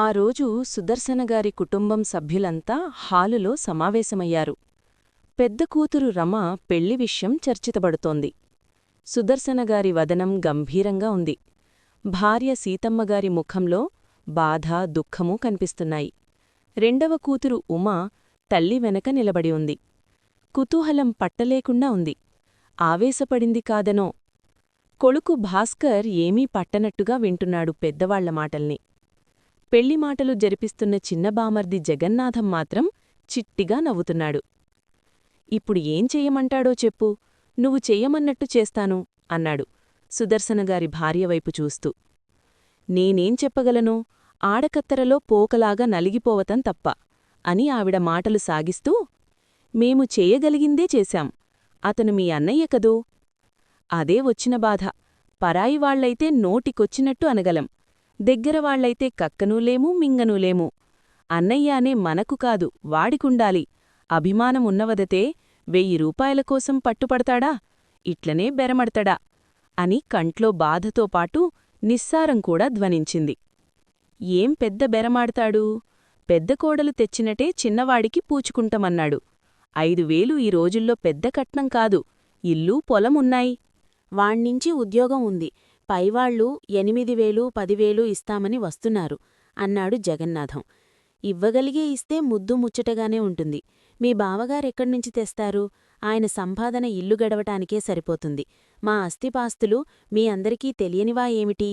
ఆ రోజు సుదర్శనగారి కుటుంబం సభ్యులంతా హాలులో సమావేశమయ్యారు. పెద్ద కూతురు రమ పెళ్ళి విషయం చర్చితబడుతోంది. సుదర్శనగారి వదనం గంభీరంగా ఉంది. భార్య సీతమ్మగారి ముఖంలో బాధ దుఃఖమూ కనిపిస్తున్నాయి. రెండవ కూతురు ఉమా తల్లి వెనక నిలబడి ఉంది. కుతూహలం పట్టలేకుండా ఉంది. ఆవేశపడింది కాదనో. కొడుకు భాస్కర్ ఏమీ పట్టనట్టుగా వింటున్నాడు పెద్దవాళ్ళ మాటల్ని. పెళ్ళి మాటలు జరిపిస్తున్న చిన్నబామర్ది జగన్నాథం మాత్రం చిట్టిగా నవ్వుతున్నాడు. ఇప్పుడు ఏం చెయ్యమంటాడో చెప్పు నువ్వు చెయ్యమన్నట్టు చేస్తాను అన్నాడు సుదర్శనగారి భార్యవైపు చూస్తూ. నేనేం చెప్పగలను ఆడకత్తెరలో పోకలాగా నలిగిపోవతం తప్ప అని ఆవిడ మాటలు సాగిస్తూ మేము చేయగలిగిందే చేశాం అతను మీ అన్నయ్య కదూ? అదే వచ్చిన బాధ పరాయివాళ్ళైతే నోటికొచ్చినట్టు అనగలం దగ్గరవాళ్ళైతే కక్కనూలేము మింగనూలేము. అన్నయ్య అనే మనకు కాదు వాడికుండాలి. అభిమానమున్నవదతే వెయ్యి రూపాయల కోసం పట్టుపడతాడా? ఇట్లనే బెరమడతడా? అని కంట్లో బాధతో పాటు నిస్సారం కూడా ధ్వనించింది. ఏం పెద్ద బెరమాడతాడు? పెద్ద కోడలు తెచ్చినటే చిన్నవాడికి పూచుకుంటమన్నాడు. ఐదు వేలు ఈ రోజుల్లో పెద్ద కట్నం కాదు. ఇల్లు పొలమున్నాయి. వాణ్ణించి ఉద్యోగం ఉంది. పైవాళ్ళు ఎనిమిది వేలు పదివేలు ఇస్తామని వస్తున్నారు అన్నాడు జగన్నాథం. ఇవ్వగలిగే ఇస్తే ముద్దు ముచ్చటగానే ఉంటుంది. మీ బావగారెక్కడ్నుంచి తెస్తారు? ఆయన సంపాదన ఇల్లు గడవటానికే సరిపోతుంది. మా అస్థిపాస్తులు మీ అందరికీ తెలియనివా ఏమిటి?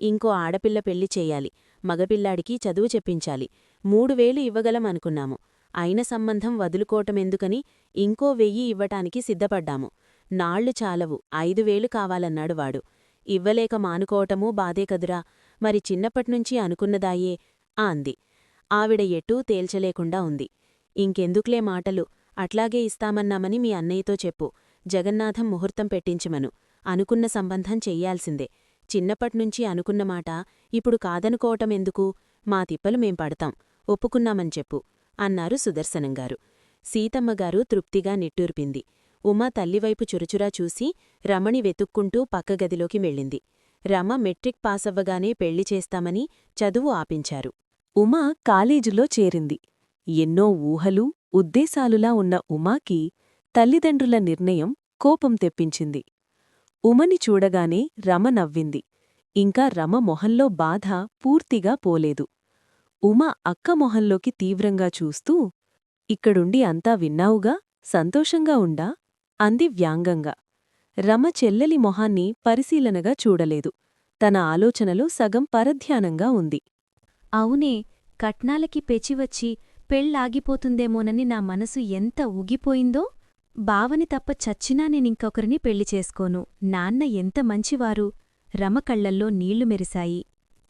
ఇంకో ఆడపిల్ల పెళ్ళి చెయ్యాలి మగపిల్లాడికి చదువు చెప్పించాలి. మూడు వేలు ఇవ్వగలం అనుకున్నాము అయిన సంబంధం వదులుకోవటమెందుకని ఇంకో వెయ్యి ఇవ్వటానికి సిద్ధపడ్డాము. నాళ్ళు చాలవు. ఐదు వేలు కావాలన్నాడు వాడు. ఇవ్వలేక మానుకోవటమూ బాధే కదురా. మరి చిన్నప్పట్నుంచి అనుకున్నదాయే ఆ అంది. ఆవిడ ఎటూ తేల్చలేకుండా ఉంది. ఇంకెందుకులే మాటలు. అట్లాగే ఇస్తామన్నామని మీ అన్నయ్యతో చెప్పు. జగన్నాథం ముహూర్తం పెట్టించమను. అనుకున్న సంబంధం చెయ్యాల్సిందే. చిన్నప్పట్నుంచి అనుకున్న మాట ఇప్పుడు కాదనుకోవటమెందుకు? మా తిప్పలు మేం పడతాం. ఒప్పుకున్నామని చెప్పు అన్నారు సుదర్శనంగారు. సీతమ్మగారు తృప్తిగా నిట్టూర్పింది. ఉమా తల్లివైపు చురుచురా చూసి రమణి వెతుక్కుంటూ పక్కగదిలోకి వెళ్ళింది. రమ మెట్రిక్ పాసవ్వగానే పెళ్ళి చేస్తామని చదువు ఆపించారు. ఉమా కాలేజీలో చేరింది. ఎన్నో ఊహలు ఉద్దేశాలులా ఉన్న ఉమాకి తల్లిదండ్రుల నిర్ణయం కోపం తెప్పించింది. ఉమని చూడగానే రమ నవ్వింది. ఇంకా రమ మొహంలో బాధ పూర్తిగా పోలేదు. ఉమ అక్క మొహంలోకి తీవ్రంగా చూస్తూ ఇక్కడుండి అంతా విన్నావుగా? సంతోషంగా ఉండా? అంది వ్యాంగంగా. రమ చెల్లెలి మొహాన్ని పరిశీలనగా చూడలేదు. తన ఆలోచనలో సగం పరధ్యానంగా ఉంది. అవునే కట్నాలకి పెచివచ్చి పెళ్ళాగిపోతుందేమోనని నా మనసు ఎంత ఊగిపోయిందో? బావని తప్ప చచ్చినా నేనింకొకరిని పెళ్ళి చేసుకోను. నాన్న ఎంత మంచివారు. రమ కళ్ళల్లో నీళ్ళు మెరిశాయి.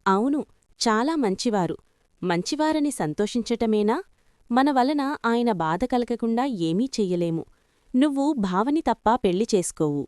అవును చాలా మంచివారు. మంచివారని సంతోషించటమేనా? మన వలన ఆయన బాధ కలగకుండా ఏమీ చెయ్యలేము. నువ్వు భావని తప్ప పెళ్ళి చేసుకోవు.